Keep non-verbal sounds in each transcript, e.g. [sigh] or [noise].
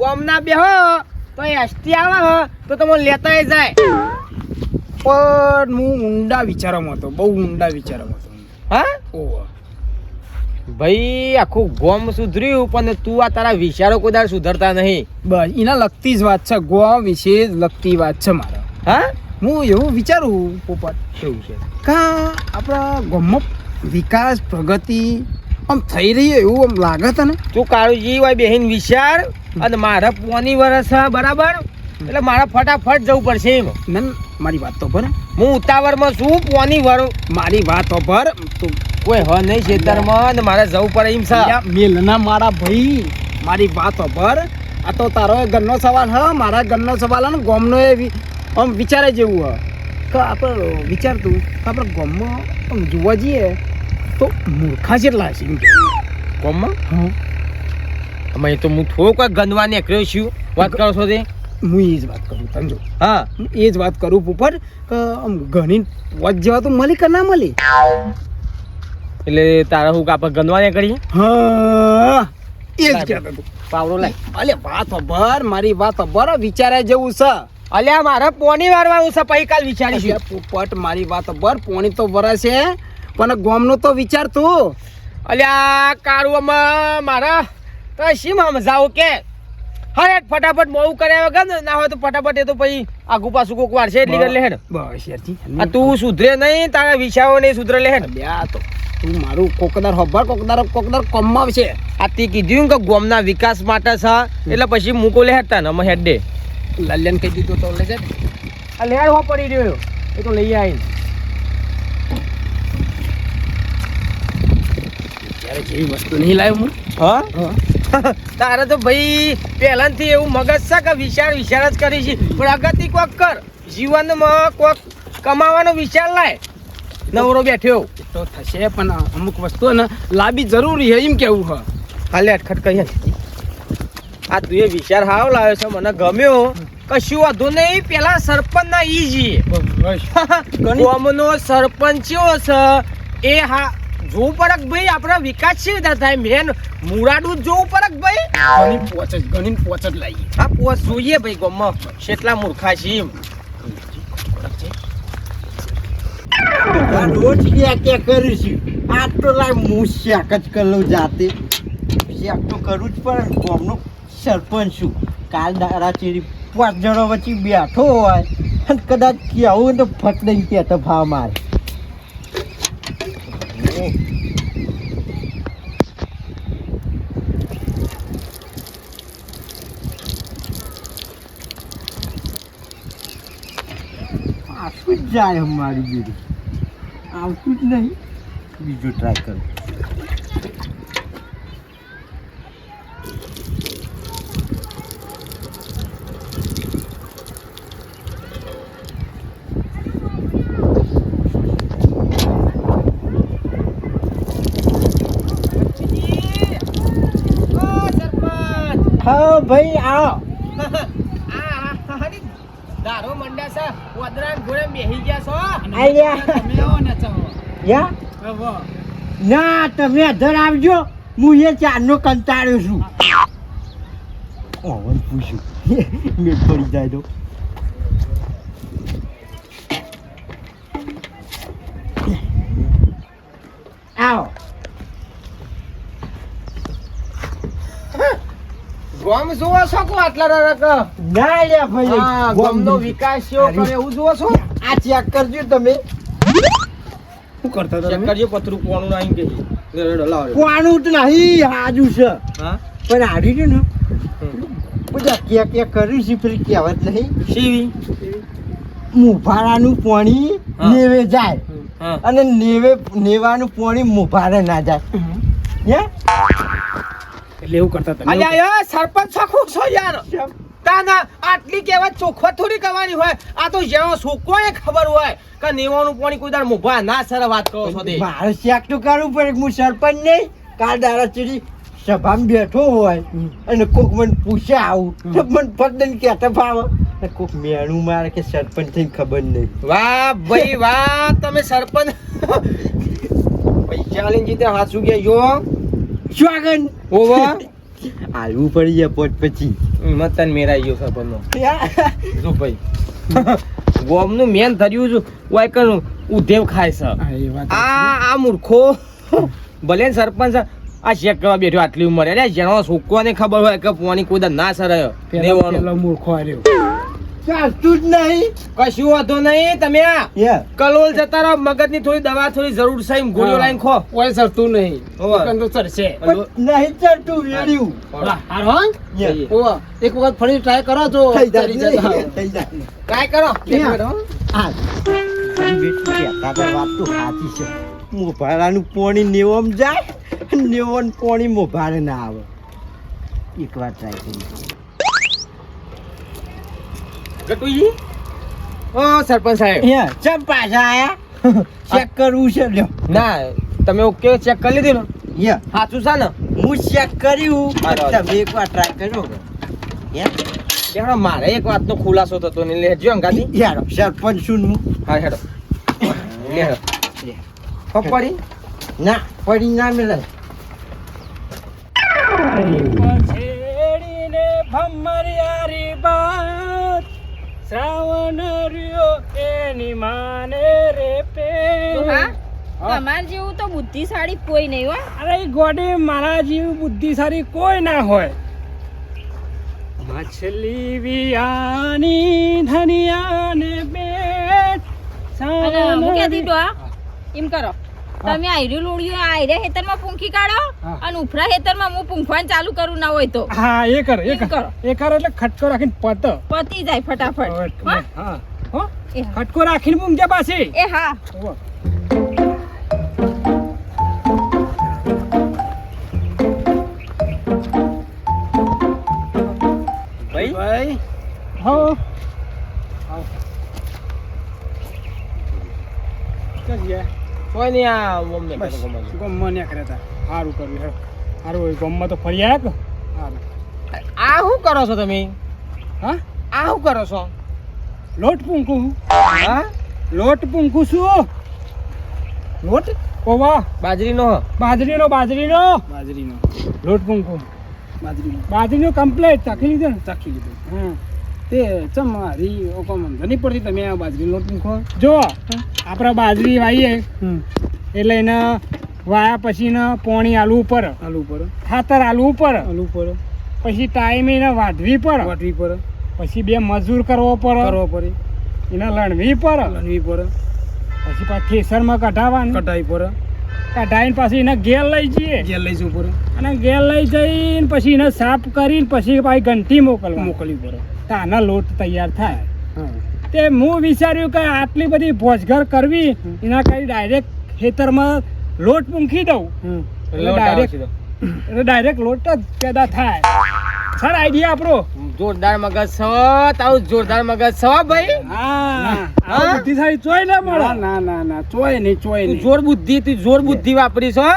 હો બે હો તો એસટી આવે હો તો તમે લેતા જાય. પણ હું ઊંડા વિચારોમાં હતો બહુ ઊંડા વિચારોમાં હતો હા. ઓહો. ભાઈ આખું ગોમ સુધર્યું પણ તું આ તારા વિચારો કોઈ સુધરતા નહીં. બસ એના લગતી જ વાત છે ગોમ વિશે જ લગતી વાત છે મારે. હા? હું એવું વિચારું પોપટ એવું છે? કા આપણા ગામમાં વિકાસ પ્રગતિ આમ થઈ રહી એવું આમ લાગે તને? તું કાળુજી હોય બેહીન વિચાર અને મારા પોની વરસ છે બરાબર? એટલે મારે ફટાફટ જવું પડશે એમ. નન મારી વાત તો પર હું ઉતાવળમાં છું પોની વર મારી વાત ભર. તું કોઈ હ નહીં ખેતરમાં અને મારે જવું પડે એમ સા. મેલના મારા ભાઈ. મારી વાત ભર. આ તો તારો એ ઘરનો સવાલ હ મારા ઘરનો સવાલ અને ને ગામનો એ આમ વિચારે જેવું હ. કે આપણે વિચારતું? કે આપણે ગોમમાં આમ જોવા જઈએ? તો મૂર્ખા જેટલા છે કોમમાં? હા. અમે તો હું થોડોક ગંદવા નીકળ્યો છું. વાત કરો છો તે? હું એ જ વાત કરું તને હા. એ જ વાત કરું પોપટ આમ ઘણી વાત જેવા તો મળી કે ના મળી? એટલે તારા હું આપણે ગંદવા નીકળીએ હા. એ જ કહેતો હતો. પાવડો લાય. અલે વાત ભર મારી વાત ભર વિચારે જેવું છે. અલ્યા મારે પોની વારવાનું છે પછી કાલ વિચારીશું. પોપટ મારી વાત ભર પોણી તો વરસે. પણ ગોમનું તો વિચાર તું. અલ્યા કાળુમાં મારા? તો શી સમજાવું કે? હરે ફટાફટ મોવું કર્યા વગર ને હોય તો ફટાફટ એ તો પછી આગુ પાછું કોક વાર છે એટલી કરી લે હેડ બસ યાર તું સુધરે નહીં તારા વિચારો નહીં સુધરે લે હેડ અલ્યા તો તું મારું કોકદાર હબર કોકદાર કોકદાર કમમાં છે આ તે કીધું કે ગોમના વિકાસ માટે છે એટલે પછી મૂકો લે હેડતા ને અમે હેડ. દે લલ્યન કહી દીધું તો લે જાય આ લેડ હો પડી રહ્યો. એ તો લઈ આવી ત્યારે જેવી વસ્તુ નહીં લાવ્યો હું. હા? તારે તો ભાઈ પહેલાથી એવું મગજ છે કે વિચાર વિચાર જ કરી છે. પણ અગત્ય કોક કર. જીવનમાં કોક કમાવાનો વિચાર લાય. નવરો બેઠ્યો. તો થશે પણ અમુક વસ્તુ ને લાવી જરૂરી છે એમ કેવું હ હાલે અટખટ કહી આ તું એ વિચાર હાવ લાવ્યો છે મને ગમ્યો. કશું વાંધો નહીં પેલા [laughs] સરપંચ ના ઈ જઈએ ગામનો સરપંચ કેવો છે? એ હા જોવું પડક ભાઈ, આપણા વિકાસ છે રીતે થાય. મેન મુરાડું જોવું પડક ભાઈ. ગણી પોચ જ ગણી પોચ જ લાવી આ પોચ જોઈએ ભાઈ ગમમાં. કેટલા મૂર્ખા છે એમ. રોજ ક્યાં ક્યાં કરું છું? આ તો લાય હું શેક જ કરું જાતે. શેક તો કરવું જ પણ ગોમનો સરપંચ છું. કાલ દારાચેરી પાંચ જણો વચ્ચે બેઠો હોય. અને કદાચ કહેવું ને ફટ નહીં કહેતો ભાવ મારે આટલું જ જાય અમારી બીડી આવતું જ નહીં. બીજો ટ્રાય કરું. હા ભાઈ આવો. [laughs] ઘોડે બેહી ગયા છો? [laughs] યા? ના તમે અધર આવજો. હું એ ચારનો કંટાળ્યો છું. ઓવન પૂછ્યું [laughs] મેં પડી જાય તો આવો ગોમ જોવો છો કો આટલા રક ના લ્યા ભાઈ. હા ગોમનો વિકાસ કેવો કરે એવું જોવો છો? આ ચેક કરજો તમે. શું કરતા તમે? ચેક કરજો પતરું કોણું આવીને કે. કોણું તો નહીં હાજુ છે. હા? પણ આડી છે ને. બધા કે કે કર્યું છે પેલી કહેવત નહીં? શીવી? મુભારાનું પાણી નેવે જાય. અને નેવે નેવાનું પાણી મુભારે ના જાય. હે? એટલે એવું કરતા હતા. અલ્યા સરપંચ સખો છો યાર. તાના આટલી કહેવત ચોખ્ખો થોડી કરવાની હોય. આ તો જેવો છોકરોએ ખબર હોય કે નેવાનું પાણી કોઈ દાર મુભા ના સર વાત કરો છો તે. મારે શેક તો કરવું પડે હું સરપંચ નહીં કાલ દારા ચડી સભામાં બેઠો હોય અને કોક મને પૂછે આવું. તો મને કહેતા ભાવ અને કોક મેણું મારે કે સરપંચ થઈને ખબર નહીં. વાહ ભાઈ વાહ તમે સરપંચ. [laughs] પૈસા લઈને જીતે હાસુ કે જો શ્વાગન ઓવા [laughs] આલવું પડી જાય પોટ પછી. મતન મેરાઈ ગયો સબનો જો ભાઈ? [laughs] ગોમનું મેન ધર્યું છું વાય કરું ઉધેવ ખાય છે. હા, એ વાત આ આ મૂર્ખો. [laughs] ભલે સરપંચ આ ચેક કરવા બેઠો આટલી ઉંમરે. અરે જેનો છોકરાને ખબર હોય કે પોણી કોઈ ના સરાયો. મૂર્ખો હાર્યો. ચાલતું જ નહીં. કશું વાંધો નહીં. તમે આ કલોલ જતા રહો. મગજની થોડી દવા થોડી જરૂર છે એમ. ગોળીઓ લાઈન ખો. કોઈ સરતું નહીં. તો ચડશે નહીં ચડતું વેડ્યું. એક વખત ફરી ટ્રાય કરો તો ટ્રાય કરો એક ક્યાં? મિનિટ હો. આ બેટી કહેતા હતા વાત તો સાચી છે. મોભારાનું પોણી નેવમ જાય નેવન પોણી મોભારે ના આવે. એક વાર ટ્રાય કરી ગટુજી ઓ સરપંચ સાહેબ. અહીંયા ચમ પાછા આયા? ચેક કરવું છે લ્યો. ના તમે ઓકે ચેક કરી લીધું ને? યા સાચું છે ને? હું ચેક કર્યું. તમે એક વાર ટ્રાય કર્યો યાર મારે એક વાતનો ખુલાસો થતો ને લેજો અંગાથી યાર સરપંચ શું હું. હા હેડો. લે હેડો. પપ્પાડી ના પડી ના મેળે. છેડીને ભમરિયારી બાત શ્રાવણ રહ્યો એની માને રે પે તમાર જેવું તો બુદ્ધિશાળી કોઈ નહીં હોય અરે ગોડે મારા જેવું બુદ્ધિશાળી કોઈ ના હોય. માછલી વિયાની ધનિયાને બેટ અને હું આ એમ કરો. તમે આયરી લોડિયું આયરે હેતરમાં પૂંખી કાઢો અને ઉફરા હેતરમાં હું પૂંખવાનું ચાલુ કરું ના હોય તો. હા એ કર એ કર. એ કર એટલે ખટકો રાખીને પત. પતી જાય ફટાફટ. હો? હા. હો? એ હા. ખટકો રાખીને મૂંગ્યા પાછી. એ હા. ભાઈ? ભાઈ? હો. ક્યાં ગયા કોઈ નહીં આ ગમે ગમમાં ન્યા કર્યા હતા સારું કર્યું હે સારું હોય ગમમાં તો ફરી આવ્યા કે? સારું આ શું કરો છો તમે? હા? આ શું કરો છો? લોટ પૂંકું હા. લોટ પૂંકું છું. લોટ? ઓવા બાજરીનો? બાજરીનો બાજરીનો. બાજરીનો. લોટ પૂંકું બાજરીનો. બાજરીનો કમ્પ્લેટ ચાખી લીધો ને? ચાખી લીધો. હા તે ચમ મારી ઓકમ નહીં પડતી તમે આ બાજરી લોટ ખો જો આપણે બાજરી વાવીએ એટલે એને વાયા પછી ને પોણી આલુ ઉપર. આલુ ઉપર. ખાતર આલુ ઉપર. આલુ ઉપર. પછી ટાઈમે એને વાઢવી પર વાઢવી પર પછી બે મજૂર કરવો પડે કરવો પડે એને લણવી પડે લણવી પડે પછી પાછા ઠેસરમાં કઢાવવાનું. કઢાઈ પડે કઢાઈને પછી એને ઘેર લઈ જઈએ. ઘેર લઈ જવું પર અને ઘેર લઈ જઈને પછી એને સાફ કરીને પછી પાછી ઘંટી મોકલવા મોકલવી પડે તો આના લોટ તૈયાર થાય. તે હું વિચાર્યું કે આટલી બધી ભોજઘર કરવી એના કઈ ડાયરેક્ટ ખેતરમાં લોટ મૂકી દઉં. એટલે ડાયરેક્ટ એટલે ડાયરેક્ટ લોટ જ પેદા થાય. સર આઈડિયા આપણો. જોરદાર મગજ છો તારું જોરદાર મગજ છો ભાઈ. હા. હા? બુદ્ધિશાળી ચોય ના મળે. ના ના ના ચોય નહીં ચોય નહીં. જોર બુદ્ધિ તું જોર બુદ્ધિ વાપરી છો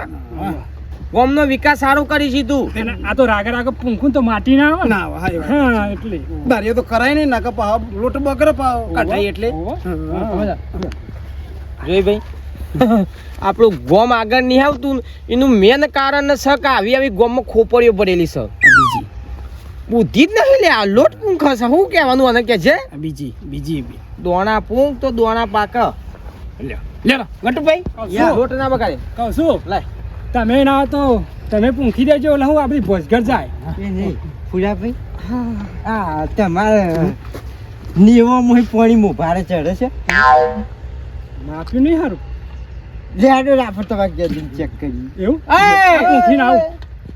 ગામનો વિકાસ સારો કરી તું આ તો રાગે રાગે પૂંખું તો માટી ના આવે ના? આવે હા એટલે. બારીઓ તો કરાય નહીં નાકા પાવ લોટ બગર પાવ કાઢાય એટલે. જોઈ ભાઈ. [laughs] આપણું ગોમ આગળ નહીં આવતું એનું મેન કારણ છે કે આવી આવી ગોમમાં ખોપરીઓ પડેલી છે. બીજી. બુદ્ધિ જ નહીં લે આ લોટ પૂંખ છે. શું કહેવાનું આને કે છે? બીજી બીજી દોણા પૂંખ તો દોણા પાક. લે લે ગટુભાઈ લોટ ના બગાડે. કહું શું લાય. તમે ના હો તો તમે પૂંખી દેજો એટલે હું આપણી ભોજઘર જાય. એ નહીં તમારે નીવો નેવામાં પોણી મોભારે ચડે છે? માપ્યું નહીં સારું લેડો રાખો તમારે દિન ચેક કરી એવું? પૂંખી ના આવું.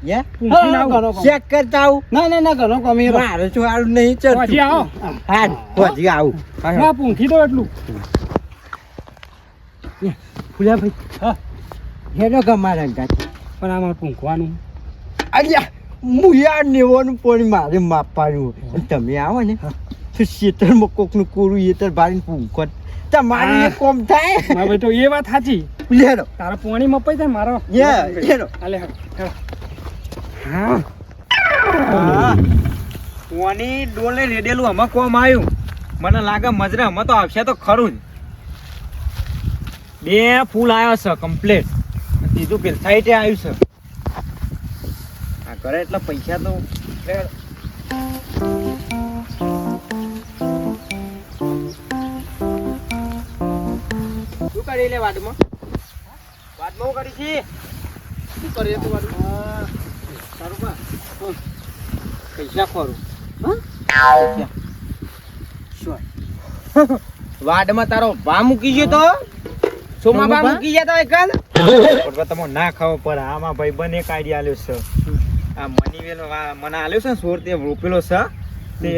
યે પૂંખી ના આવું. ચેક કરતા આવું. ના ના ના ઘણો કમી મારે તો આવું નહીં પછી આવો. હા પછી આવું. ના પૂંખી દો એટલું. ફૂલાભાઈ હા. હેડો ગમારા ગાતી પણ આમાં પૂંખવાનું અલ્યા યાર નેવાનું પોણી મારે માપવાનું. તમે આવો ને તો શેતરમાં કોકનું કોરું એતર ભારીને પૂંખો તમારી કોમ થાય. હવે તો એ વાત સાચી. લેડો તારા પાણી મપાઈ થાય મારો. લેડો હાલે. હા. પોની ડોલે રેડેલું આમાં કોમ આવ્યું મને લાગે મજરે આમાં તો આવશે તો ખરું જ. બે ફૂલ આવ્યો છે કમ્પ્લીટ ત્રીજું પેલ સાઈડે આવ્યું છે. આ કરે એટલા પૈસા તો શું કરી લે શું કરી છે? શું કરી તું વાડમાં તારું બા હમ. પૈસા ખોરું. વાડમાં તારો ભા મૂકી ગયો તો? સોમા ભા? મૂકી ગયા તા એકલ પણ તમે ના ખાવ પડે આમાં ભાઈ બને એક આઈડિયા આલ્યો છે. આ મનીવેલ મને આલ્યો છે ને સોર તે રોપેલો છે. તે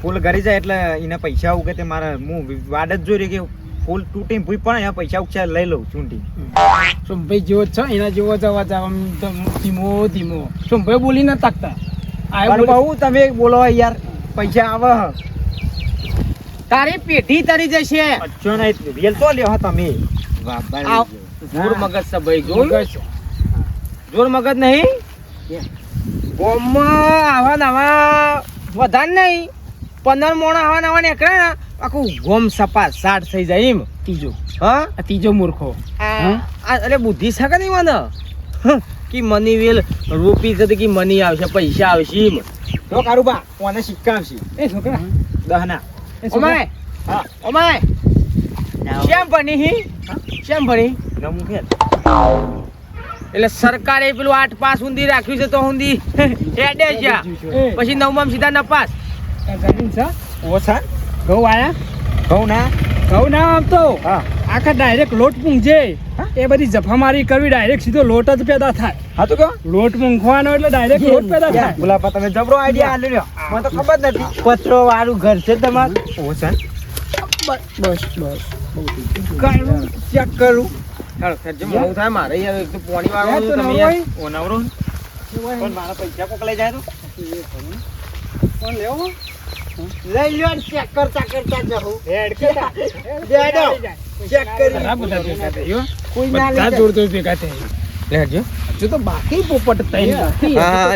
ફૂલ ગરી જાય એટલે એના પૈસા ઉગે તે મારા હું વાડ જ જોઈ રહી કે ફૂલ તૂટી ભૂઈ પણ એના પૈસા ઉગશે લઈ લઉં ચૂંટી. સોમભાઈ જેવો છો છે એના જેવો જ અવાજ આમ તો ધીમો ધીમો. સોમભાઈ બોલી ના તાકતા આ બહુ તમે બોલો યાર પૈસા આવે. તારી પેઢી તરી જશે. અચ્છો નહીં રિયલ તો લ્યો હા તમે. જોર મગજ છે ભાઈ જોર? જોર મગજ નહીં? ગોમમાં આવા નવા વધારે નહીં. પંદર મોણા આવા નવા નીકળે ને આખું ગોમ સપા સાટ થઈ જાય એમ. ત્રીજો. હા? ત્રીજો મૂર્ખો. આ અરે બુદ્ધિ છે કે નહીં મને? કે મની વેલ રૂપી છે તો કે મની આવશે પૈસા આવશે એમ. તો કારુબા કોને સિક્કા આવશે એ છોકરા. દહના. ઓમાય હા ઓમાય. શેમ ભણી હી? કેમ ભણી? નમું ફેર એટલે સરકારે પેલું આઠ પાસ ઊંધી રાખ્યું છે તો ઊંધી [laughs] એડે છે. એ, પછી નવમાં સીધા નપાસ જમીન છે? ઓછા. ઘઉં આયા ઘઉં ના. ઘઉં ના આમ તો? હા. આખા ડાયરેક્ટ લોટ પૂંજે. એ બધી જફામારી કરવી ડાયરેક્ટ સીધો લોટ જ પેદા થાય. હા તો કહો. લોટ મૂંખવાનો એટલે ડાયરેક્ટ લોટ પેદા થાય. ગુલાબા તમે જબરો આઈડિયા આલ્યો મને તો ખબર નથી. પત્રો વાળું ઘર છે તમારું? ઓછા. બસ બસ. ચેક કરું. ચાલો મોડું થાય. મારે યાર એક તો પોણી તમે યાર. હોય. ઓ નવરો ને? પણ મારા પૈસા કોક લઈ જાય તો. કોણ લેવો લઈ લ્યો ચેક કરતા કરતા જવું હેડ કે બેડો. ચેક કરી. ઘણા બધા ભેગા થયા કોઈ ના બધા જોર જોર ભેગા થયા લેજો. હજુ તો બાકી પોપટ બાકી હા.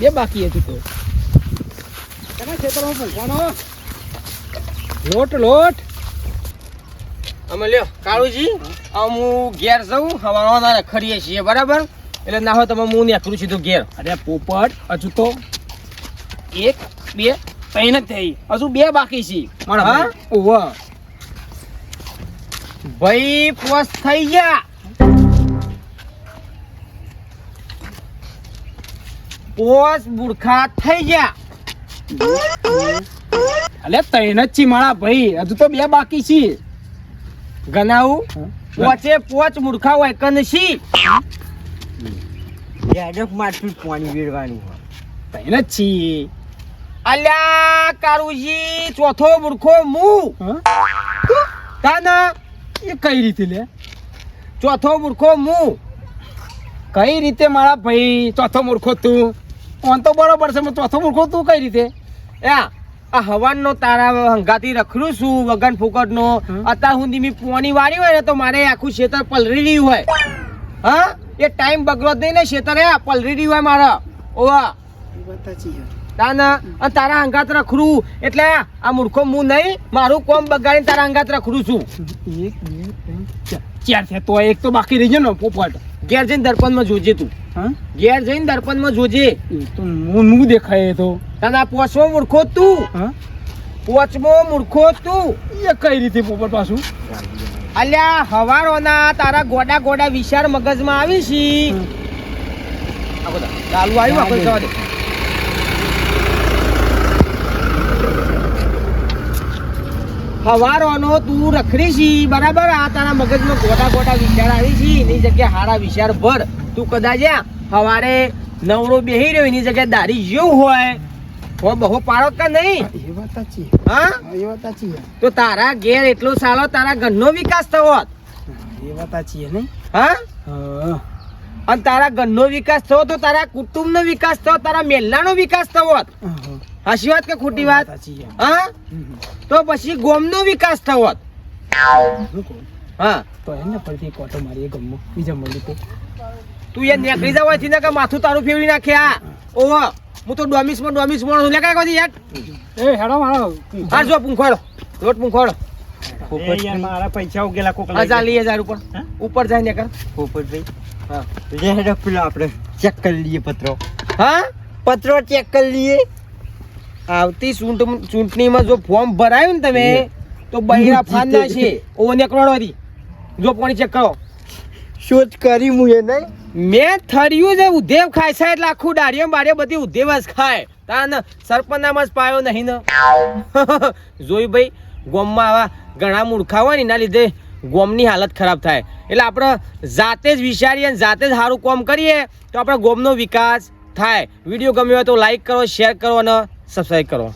બે બાકી હજુ તો. ખેતરમાં લોટ લોટ. અમે લ્યો કાળુજી હું ઘેર જઉં હવાના ખરીએ છીએ બરાબર? એટલે ના હોય તમે હું નીકળું સીધું ઘેર. અરે પોપટ હજુ તો એક બે ત્રણ જ થઈ. હજુ બે બાકી છે. હા? ઓવા ભાઈ પોસ થઈ ગયા. પોસ બુરખા થઈ ગયા. અલે ત્રણ જ છે મારા ભાઈ. હજુ તો બે બાકી છે. ગનાવું? પોચે પોચ મૂર્ખા હોય કનસી માટલું જ પાણી વેડવાનું હોય. તને છી અલ્યા કારુજી ચોથો મૂર્ખો મુ? તાના એ કઈ રીતે લે? ચોથો મૂર્ખો મુ. કઈ રીતે મારા ભાઈ ચોથો મૂર્ખો તું? ઓન તો બરોબર છે ચોથો મૂર્ખો તું કઈ રીતે? યા આ હવાનનો તારા હંગાતી રખડું છું વગન ફુકટનો. અત્યાર સુધી મેં પોણી વાળી હોય ને તો મારે આખું ખેતર પલરી રહ્યું હોય. હા? એ ટાઈમ બગડો નહીં ને ખેતર પલરી રહ્યું હોય મારા. ઓવા. તાના અને તારા અંગાત રખડું. એટલે આ મૂર્ખો હું નહીં મારું કોમ બગાડીને તારા અંગાત રખડું છું. એક બે ત્રણ ચાર. ચાર છે તો એક તો બાકી રહી ગયો ને પોપટ. ઘેર જઈને દર્પણમાં જોજે તું. ઘેર જઈને દર્પણમાં જોજે. હું દેખાય તો. તારા પોચમો મૂર્ખો તું. હા? પોચમો મૂર્ખો તું. એ કઈ રીતે પોપટ પાછું? અલ્યા હવારોના તારા ગોડા ગોડા વિશાળ મગજમાં આવી છે ચાલુ આવ્યું આપણે જવા દે. હવારોનો તું રખડી છી બરાબર? આ તારા મગજમાં ગોટા ગોટા વિચાર આવી છે એની જગ્યાએ હારા વિચાર ભર. તું કદાચ હવારે નવરો બેહી રહ્યો એની જગ્યાએ દારી જેવું હોય. હો બહુ પાડો કે નહીં? એ વાત સાચી. હા? એ વાત સાચી તો તારા ઘેર એટલો સારો તારા ઘરનો વિકાસ થવો એ વાત સાચી નહીં? હા? અને તારા ઘરનો વિકાસ થયો તો તારા કુટુંબનો વિકાસ થયો તારા મેલ્લાનો વિકાસ થયો હોત. હા. હાચી વાત કે ખોટી વાત? હા તો પછી ગોમનો વિકાસ થયો હોત. હું. તો એને ફરીથી કોટો મારી એ ગમો બીજા મળી તો તું એ નીકળી જવા થી ને કે માથું તારું ફેરવી નાખે આ ઓહો હું તો ડોમિસમાં ડોમિસમાં લે કાંઈ કોથી યાર. એ હેડો મારો. હાર જો પૂંખોડો રોટ પૂંખોડો મારા પૈસા ઉગેલા કોક હજાર લઈએ લઈ હજાર ઉપર. ઉપર જાય ને કર. પોપટભાઈ. હા. લે હેડો પેલો આપણે ચેક કરી લઈએ પત્રો. હા? પત્રો ચેક કરી લઈએ. આવતી ચૂંટણીમાં જો ફોર્મ ભરાયું ને તમે તો બૈરા ફાંદા છે. ઓને નેકરોડવાથી જો પાણી ચેક કરો. શોધ કરી હું એ નહીં? મેં થર્યું છે ઉદ્દેવ ખાય છે એટલે આખું ડાળીઓ બાળીઓ બધી ઉદ્દેવ જ ખાય. તાન સરપંચનામાં જ પાયો નહીં ને. [laughs] જોઈ ભાઈ ગોમમાં આવા ઘણા મૂર્ખા હોય ને એના લીધે ગોમની હાલત ખરાબ થાય. એટલે આપણે જાતે જ વિચારીએ અને જાતે જ સારું કામ કરીએ તો આપણા ગોમનો વિકાસ થાય. વીડિયો ગમ્યો હોય તો લાઈક કરો શેર કરો અને સબસ્ક્રાઈબ કરો.